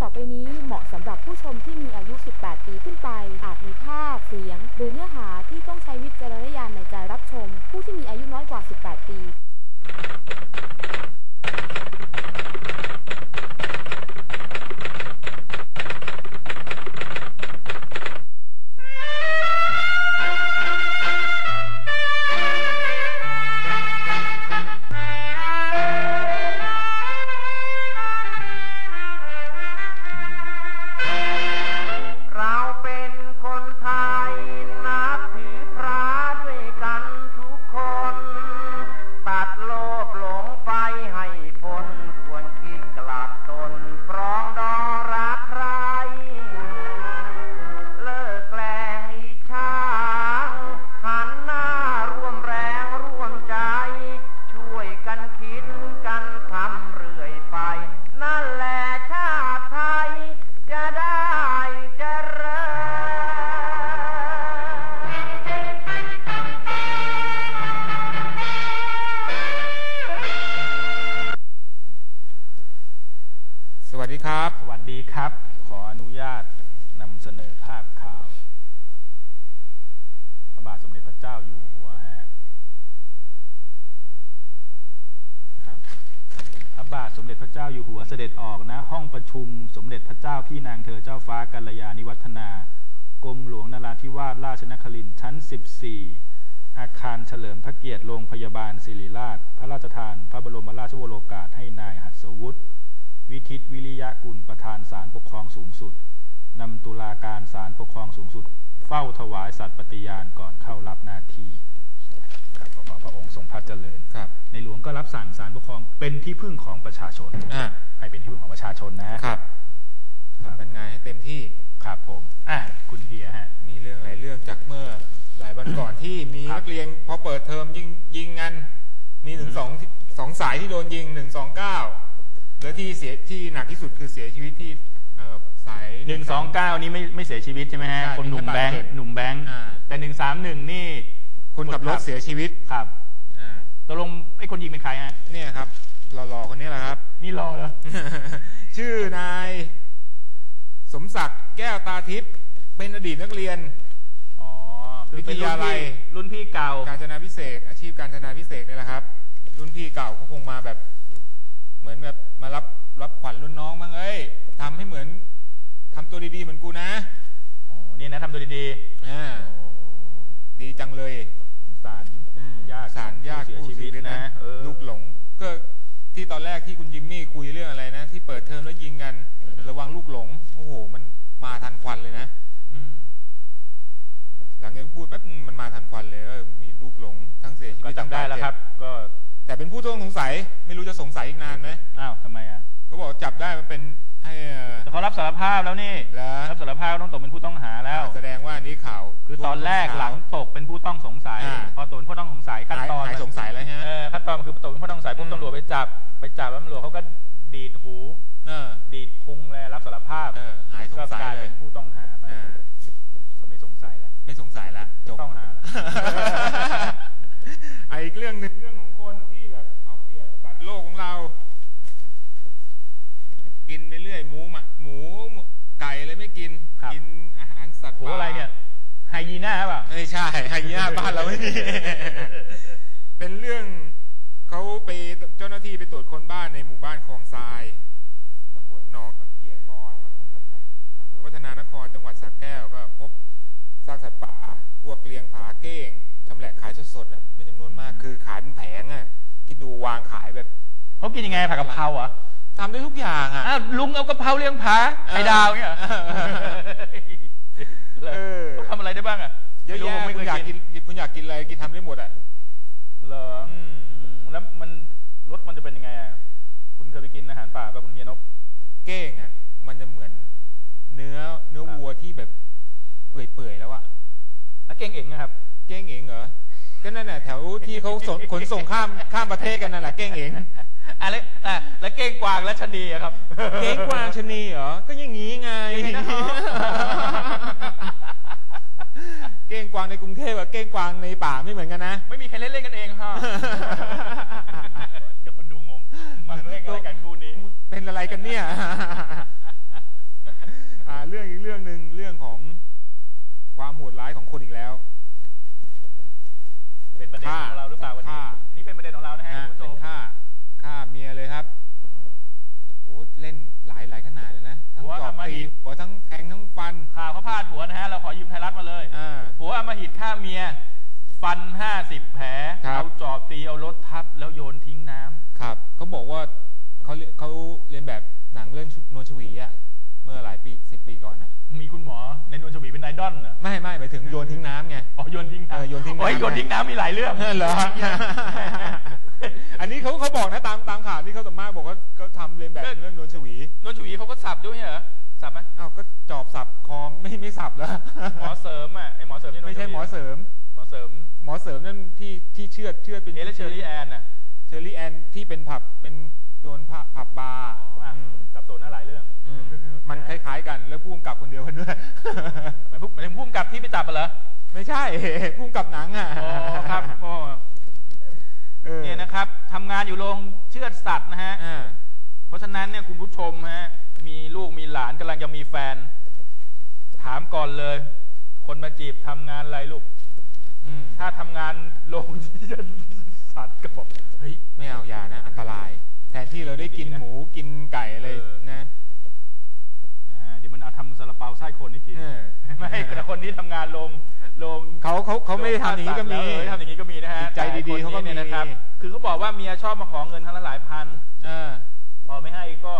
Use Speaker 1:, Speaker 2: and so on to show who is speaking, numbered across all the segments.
Speaker 1: ต่อไปนี้เหมาะสำหรับผู้ชมที่มีอายุ 18 ปีขึ้นไป อาจมีภาพ เสียง หรือเนื้อหาที่ต้องใช้วิจารณญาณในการรับชม ผู้ที่มีอายุน้อยกว่า 18 ปี
Speaker 2: ดีครับ
Speaker 3: สวัสดีครับ
Speaker 4: ขออนุญาตนำเสนอภาพข่าว พระบาทสมเด็จพระเจ้าอยู่หัวฮะครับพระบาทสมเด็จพระเจ้าอยู่หัวเสด็จออกนะ ห้องประชุมสมเด็จพระเจ้าพี่นางเธอเจ้าฟ้ากัลยาณิวัฒนากรมหลวงนราธิวาสราชนครินทร์ชั้น 14 อาคารเฉลิมพระเกียรติโรงพยาบาลศิริราช พระราชทาน พระบรมราชโรกาสให้นายหัสวุฒิ วิทิตวิริยะกุลประธานศาลปกครองสูงสุดนำตุลาการศาลปกครองสูงสุด เฝ้าถวายสัตย์ปฏิญาณก่อนเข้ารับหน้าที่ครับขอพระองค์ทรงพระเจริญ
Speaker 3: ครับ
Speaker 4: ในหลวงก็รับสั่งศาลปกครองเป็นที่พึ่งของประชาชน
Speaker 3: อ่า
Speaker 4: ให้เป็นที่พึ่งของประชาชนนะครับ
Speaker 3: ทำเป็นงานให้เต็มที่
Speaker 4: ครับผมอะคุณเฮียฮะ
Speaker 3: มีเรื่องหลายเรื่องจากเมื่อหลายวันก่อนที่มี
Speaker 4: ครับ
Speaker 3: นักเรียนพอเปิดเทอมยิงยิงกันมีถึงสองสองสายที่โดนยิงหนึ่งสองเก้า แล้วที่เสียที่หนักที่สุดคือเสียชีวิตที่เอ่อสาย
Speaker 4: หนึ่งสองเก้านี้ไม่ไม่เสียชีวิตใช่ไหมฮะ
Speaker 3: ใช่
Speaker 4: คนหนุ่ม
Speaker 3: มีแค่
Speaker 4: แบงค์
Speaker 3: บาดเจ็บ
Speaker 4: หนุ่มแบงค์
Speaker 3: อ่า
Speaker 4: แต่หนึ่งสามหนึ่งนี่
Speaker 3: คนขับรถเสียชีวิต
Speaker 4: ครับ
Speaker 3: อ่า
Speaker 4: ตกลงไอ้คนยิงเป็นใครฮะ
Speaker 3: เนี่ยครับหล่อๆคนนี้แหละครับ
Speaker 4: นี่รอเหรอ
Speaker 3: ชื่อนายสมศักดิ์แก้วตาทิพย์เป็นอดีตนักเรียน
Speaker 4: อ๋อคือเป็น
Speaker 3: วิท
Speaker 4: รุ่น
Speaker 3: ยาลั
Speaker 4: พี่
Speaker 3: ย
Speaker 4: รุ่นพี่เก่า
Speaker 3: การจนาพิเศษกอาชีพการจนาพิเศษกนี่แหละครับ รุ่นพี่เก่าเขาคงมาแบบ เหมือนแบบมารับรับขวัญรุ่นน้องบ้างเอ้ยทำให้เหมือนทำตัวดีๆเหมือนกูนะ
Speaker 4: อ๋อนี่นะทำตัวดี
Speaker 3: อ่า
Speaker 4: ๆโอ้
Speaker 3: ดีจังเลย
Speaker 4: สงสาร
Speaker 3: อืม
Speaker 4: ญาติ
Speaker 3: สารญาติ
Speaker 4: ผู้
Speaker 3: ผู้
Speaker 4: เสี
Speaker 3: เสี
Speaker 4: ย
Speaker 3: ย
Speaker 4: ชี
Speaker 3: ชี
Speaker 4: วิ
Speaker 3: วิ
Speaker 4: ต
Speaker 3: ต
Speaker 4: นะ
Speaker 3: นะ
Speaker 4: เออ
Speaker 3: ลูกหลงก็ที่ตอนแรกที่คุณจิมมี่คุยเรื่องอะไรนะ ที่เปิดเทอมแล้วยิงกันระวังลูกหลงโอ้โห มันมาทันควันเลยนะ
Speaker 4: อืม
Speaker 3: หลังจากพูดแป๊บนึงมันมาทันควันเลยเออมีลูกหลงทั้งเสียชี
Speaker 4: ก็
Speaker 3: วิตทั้ง
Speaker 4: จำได้
Speaker 3: บาด
Speaker 4: แล้ว
Speaker 3: เจ็
Speaker 4: ครับ ก็
Speaker 3: แต่เป็นผู้ต้องสงสัยไม่รู้จะสงสัยอีกนานไหม
Speaker 4: อ้าวทำไมอะ
Speaker 3: ก็บอกจับได้มันเป็นให้เอ่อ
Speaker 4: แต่เขารับสารภาพแล้วนี่
Speaker 3: แล้ว
Speaker 4: รับสารภาพต้องตกเป็นผู้ต้องหาแล้ว
Speaker 3: แสดงว่าอันนี้ข่าว
Speaker 4: คือตอนแรกหลังตกเป็นผู้ต้องสงสัย
Speaker 3: อ่า
Speaker 4: พอตกเป็นผู้ต้องสงสัยขั้น
Speaker 3: หาย
Speaker 4: ตอน
Speaker 3: หายสงสัยแล้วฮะ
Speaker 4: เออขั้นตอนมันคือตกเป็นผู้ต้องสงสัยปุ๊บ
Speaker 3: อืม
Speaker 4: ตำรวจไปจับ ไปจับแล้วตำรวจเขาก็ดีดหู
Speaker 3: เออ
Speaker 4: ดีดพุงเลยรับสารภาพ
Speaker 3: เออหายสงสัย
Speaker 4: ก็กลาย
Speaker 3: เลย
Speaker 4: เป็นผู้ต้องหาไป
Speaker 3: อ่า
Speaker 4: ไม่สงสัยแล้ว
Speaker 3: ไม่สงสัยแล้วจบ
Speaker 4: ต้องหาแล้ว
Speaker 3: ไอ้อีกเรื่องหนึ่งเรื่องของคนที่แบบเอาเปรียบสัตว์โลกของเรา กินไปเรื่อยหมูหมาหมูไก่เลยไม่ กิน
Speaker 4: ครับ
Speaker 3: กินอาหารสัตว์
Speaker 4: โห
Speaker 3: ป่า
Speaker 4: อะไรเนี่ยไฮยีน่าเปล่า
Speaker 3: ไม่ใช่ไฮยีน่าบ้านเราไม่มี เป็นเรื่องเขาไปเจ้าหน้าที่ไปตรวจคนบ้านในหมู่บ้านคลองทรายตำบลหนองตะเคียนบอนอำเภอวัฒนานครจังหวัดสระแก้วก็พบซากสัตว์ป่า พวกเลียงผาเก้งชำแหละขายสดๆอะเป็นจำนวนมากคือขายเป็นแผงอะคิดดูวางขายแบบ
Speaker 4: เขากินยังไงผักกะเพราเหรอ
Speaker 3: ทำได้ทุกอย่างอะ
Speaker 4: อ้าวลุงเอากะเพราเลี้ยงผาไข่ดาวเนี่ยเหรอ
Speaker 3: เออ
Speaker 4: เขาทำอะไรได้บ้างอะ
Speaker 3: เยอะ
Speaker 4: ไม่รู้
Speaker 3: แยะ
Speaker 4: ผมไม่
Speaker 3: คุ
Speaker 4: เค
Speaker 3: ณ
Speaker 4: ย
Speaker 3: อยาก
Speaker 4: กิ
Speaker 3: กิ
Speaker 4: น
Speaker 3: นคุณอยากกินอะไรกินทำได้หมดอะ
Speaker 4: เหรอ
Speaker 3: อืม
Speaker 4: อืมแล้วมันรสมันจะเป็นยังไงอะคุณเคยไปกินอาหารป่าป่ะคุณเฮียนบ
Speaker 3: เก้งอะ มันจะเหมือน เนื้อเนื้อ
Speaker 4: ครับ
Speaker 3: วัวที่แบบเปื่อยๆแล้วอะ
Speaker 4: แล้วเก่งเอ๋งนะครับ
Speaker 3: เก้งเองเหรอก็นั่นแหละแถวที่เขาส่งขนส่งข้ามข้ามประเทศกันนั่นแหละเก้งเอง
Speaker 4: อะไรอะแล้วเก้งกวางและชะนีอะครับ
Speaker 3: เก้งกวางชะนีเหรอ ก็อย่างงี้ไง
Speaker 4: อย่างนี้นะอ๋อ
Speaker 3: เก้งกวางในกรุงเทพกับเก้งกวางในป่าไม่เหมือนกันนะ
Speaker 4: ไม่มีใครเล่นเล่นกันเองฮะเดี๋ยวคนดูงง มันเล่นอะไรกันคู่นี้
Speaker 3: เป็นอะไรกันเนี่ยเรื่องอีกเรื่องหนึ่งเรื่องของความโหดร้ายของคนอีกแล้ว
Speaker 4: เป็นประเด็นของเราหรือเปล่าวันนี้
Speaker 3: ฆ่า
Speaker 4: อันนี้เป็นประเด็นของเรานะฮะ
Speaker 3: นะ
Speaker 4: คุณผู้ช
Speaker 3: เป็
Speaker 4: ม
Speaker 3: น ฆ่าฆ่าเมียเลยครับโหเล่นหลายหลายขนาดเลยนะ ทั้งจอบตีหัวทั้งแทงทั้งฟัน
Speaker 4: ข่าวเขาพาดหัวนะฮะ เราขอยืมไทยรัฐมาเลย
Speaker 3: อ่า
Speaker 4: ผัวอำมหิตฆ่าเมีย ฟันห้าสิบแผล
Speaker 3: ครับ
Speaker 4: เอาจอบตี เอารถทับ แล้วโยนทิ้งน้ำ
Speaker 3: ครับเขาบอกว่าเขาเรียเขาเรียนแบบหนังเรื่องชุนวลชวีอะเมื่อหลายปีสิบปีก่อนนะ
Speaker 4: มีคุณหมอในนวลชวีเป็นไอดอลเหรอ
Speaker 3: ไม่ไม่หมายถึงโยนทิ้งน้ำไง
Speaker 4: อ๋อโยนทิ้ง
Speaker 3: เออ
Speaker 4: น้ำ
Speaker 3: โยนทิ้งน้ำ
Speaker 4: โอ้ยโยนทิ้งน้ำมีหลายเรื่อง
Speaker 3: เหรอ อันนี้เขาเขาบอกนะตามตามข่าวที่เขาสัมภาษณ์บอกว่าเขาทำเรียนแบบเรื่องนวลชวี
Speaker 4: นวลชวีเขาก็สับด้วยเหรอสับไหม
Speaker 3: อ้าวก็จอบสับคอไม่ไม่สับแล้ว
Speaker 4: หมอเสริมอะไอหมอเสริมที่นวล
Speaker 3: ไม่ใช่
Speaker 4: ชวี
Speaker 3: หมอเสริม
Speaker 4: หมอเสริม
Speaker 3: หมอเสริมนั่นที่ที่เชือดเชือดเป็น
Speaker 4: เอเลเชอรี่แอนน่ะ
Speaker 3: เชอรี่แอนที่เป็นผับเป็นโดนผับผับบาร์
Speaker 4: อ๋ออะ
Speaker 3: อืม
Speaker 4: สับสนนะหลายเรื่อง
Speaker 3: อืมมันคล้ายๆกันแล้วพุ่มกับคนเดียวกันด้วย
Speaker 4: หมายพูดหมายถึงพุ่มกับที่ไปจับเหรอ
Speaker 3: ไม่ใช่ พุ่มกับหนังอะ
Speaker 4: อ๋อครับอ๋อ
Speaker 3: เออ
Speaker 4: เนี่ยนะครับทำงานอยู่โรงเชือดสัตว์นะฮะ
Speaker 3: อ่า
Speaker 4: เพราะฉะนั้นเนี่ยคุณผู้ชมฮะมีลูกมีหลานกำลังจะมีแฟน ถามก่อนเลย คนมาจีบทำงานอะไรลูก
Speaker 3: อืม
Speaker 4: ถ้าทำงานโรงเชือดสัตว์ก็บอกเฮ้ย
Speaker 3: ไม่เอาอย่านะ อันตรายแทนที่เราได้กิน
Speaker 4: ดีนะ
Speaker 3: หมูกินไก่อะไร
Speaker 4: เออ
Speaker 3: นะ
Speaker 4: นะฮะเดี๋ยวมันเอาทำซาลาเปาไส้คนให้กิน
Speaker 3: เออ
Speaker 4: ไม่แต่คนที่ทำงานโรงโรง
Speaker 3: เขาเขาเขาไม่ได้ทำอย่างนี้ก็มี
Speaker 4: เออทำอย่างนี้ก็มีนะฮะ
Speaker 3: จิตใจดีๆเขาก็มี
Speaker 4: แต่คนนี้นี่ยนะครับ คือเขาบอกว่าเมียชอบมาขอเงินครั้งละหลายพัน
Speaker 3: เออ
Speaker 4: พอไม่ให้ก็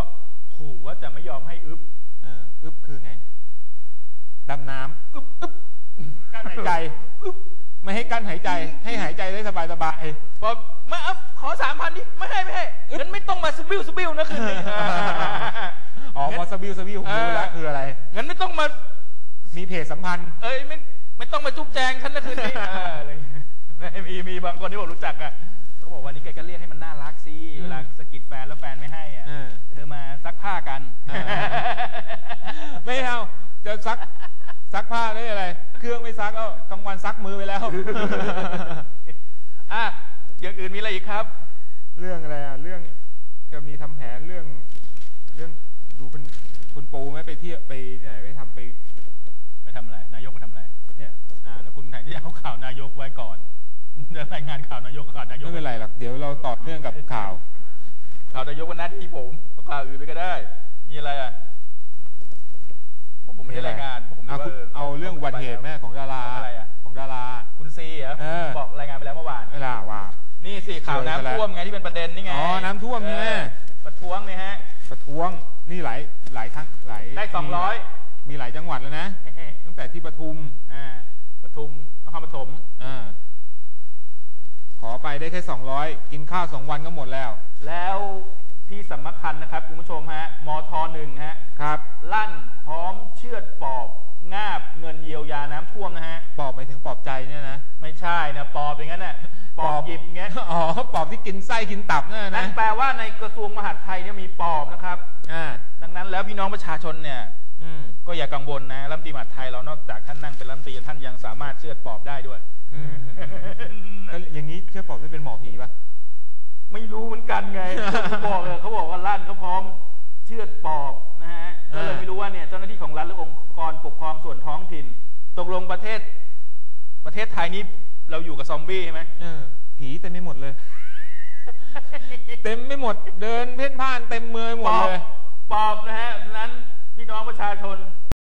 Speaker 4: ขู่ว่าจะไม่ยอมให้อึบ
Speaker 3: เอออึบคือไงดำน้ำอึบอึบกั้นหายใจอึบไม่ให้กั้นหายใจ ให้หายใจได้สบายสบาย
Speaker 4: พอไม่เอาขอสามพันนี่ไม่ให้ไม่ให้งั้นไม่ต้องมาสบิวสบิวนะคืนนี้
Speaker 3: อ๋อพอสบิวสบิวผมรู้แล้วคืออะไร
Speaker 4: งั้นไม่ต้องมา
Speaker 3: มีเพจสัมพันธ์
Speaker 4: เอ้ยไม่ไม่ต้องมาจุ๊บแจงฉันนะคืนนี้เอออะไรอย่างเงี้ยไม่มีมีบางคนที่บอกรู้จักอะ เขาบอกว่านี่แกก็เรียกให้มันน่ารักสิเวลาสะกิดแฟนแล้วแฟนไม่ให้อะ
Speaker 3: เออ
Speaker 4: เธอมาซักผ้ากัน
Speaker 3: เออ ไม่เอาจะซักซักผ้าได้อะไร เครื่องไม่ซักเอ้ากลางวันซักมือไปแล้ว
Speaker 4: อะอย่างอื่นมีอะไรอีกครับ
Speaker 3: เรื่องอะไรอะเรื่องจะมีทำแผนเรื่อง เรื่องดูคุณคุณปูไหมไปเที่ยวไปไหนไปทำไป
Speaker 4: ไปทำอะไร นายกไปทำอะไร
Speaker 3: เนี่ย
Speaker 4: อ่า แล้วคุณแทนที่จะเอาข่าวนายกไว้ก่อน จะรายงานข่าวนายกกับข่าวนายก
Speaker 3: ไม่เป็นไรหรอกเดี๋ยวเราต่อเนื่องกับข่าว
Speaker 4: ข่าวนายกวันหน้าที่ผมเอาข่าวอื่นไปก็ได้ มีอะไรอะเพราะผมไม่ได้รายงานเพราะผม
Speaker 3: เอา
Speaker 4: นึกว่า
Speaker 3: เอาเรื่องอุบัติเหตุแม่ของดารา
Speaker 4: ของอะไรอะ
Speaker 3: ของดารา
Speaker 4: คุณซีเหรอ
Speaker 3: เออ
Speaker 4: บอกรายงานไปแล้วเมื่อวาน
Speaker 3: เวลาว่า
Speaker 4: นี่สิข่าว
Speaker 3: เจอกันแล้ว
Speaker 4: น้ำท่วมไงที่เป็นประเด็นนี่ไง
Speaker 3: อ๋อน้ำท่วมใช่ไหม
Speaker 4: เออประท้วงเนี่ยฮะ
Speaker 3: ประท้วงนี่หลายหลายทั้งหลาย
Speaker 4: ได้สองร้อย
Speaker 3: มีหลายจังหวัดแล้วนะตั้งแต่ที่ปทุม
Speaker 4: อ่าปทุมนครปฐม
Speaker 3: อ่า ขอไปได้แค่สองร้อยกินข้าวสองวันก็หมดแล้ว
Speaker 4: แล้วที่สำคัญนะครับคุณผู้ชมฮะมทหนึ่งฮะ
Speaker 3: ครับ
Speaker 4: ลั่นพร้อมเชือดปอบงาบเงินเยียวยาน้ำท่วมนะฮะ
Speaker 3: ปอบไปถึงปอบใจเนี่ยนะ
Speaker 4: ไม่ใช่นะปอบอย่างนั้นน่ะปอบหยิบเงี้ย
Speaker 3: อ๋อปอบที่กินไส้กินตับเนี่ย
Speaker 4: นั่
Speaker 3: นะ
Speaker 4: นแปลว่าในกระทรวงมหาดไทยเนี่ยมีปอบนะครับ
Speaker 3: อ่า
Speaker 4: ดังนั้นแล้วพี่น้องประชาชนเนี่ย
Speaker 3: อืม
Speaker 4: ก็อย่ากังวลนะรัฐมนตรีมหาดไทยเรานอกจากท่านนั่งเป็นรัฐมนตรีท่านยังสามารถเชือดปอบได้ด้วย
Speaker 3: อืมแล้วอย่างนี้เชื่อปอบจะเป็นหมอผีป่ะ
Speaker 4: ไม่รู้เหมือนกันไงเขาบอกเลยเขาบอกว่าลั่นเขาพร้อมเชือดปอบนะฮะก็เลย
Speaker 3: อ่า
Speaker 4: ไม่รู้ว่าเนี่ยเจ้าหน้าที่ของรัฐหรือองค์กรปกครองส่วนท้องถิ่น ตกลงประเทศ ประเทศไทยนี้เราอยู่กับซอมบี้ใช่ไหม
Speaker 3: เออผีเต็มไม่หมดเลย เต็มไม่หมด เดินเพ่นพ่านเต็มเมืองหม
Speaker 4: ป
Speaker 3: ด
Speaker 4: อบ
Speaker 3: เลย
Speaker 4: ปอบนะฮะฉะนั้น พี่น้องประชาชน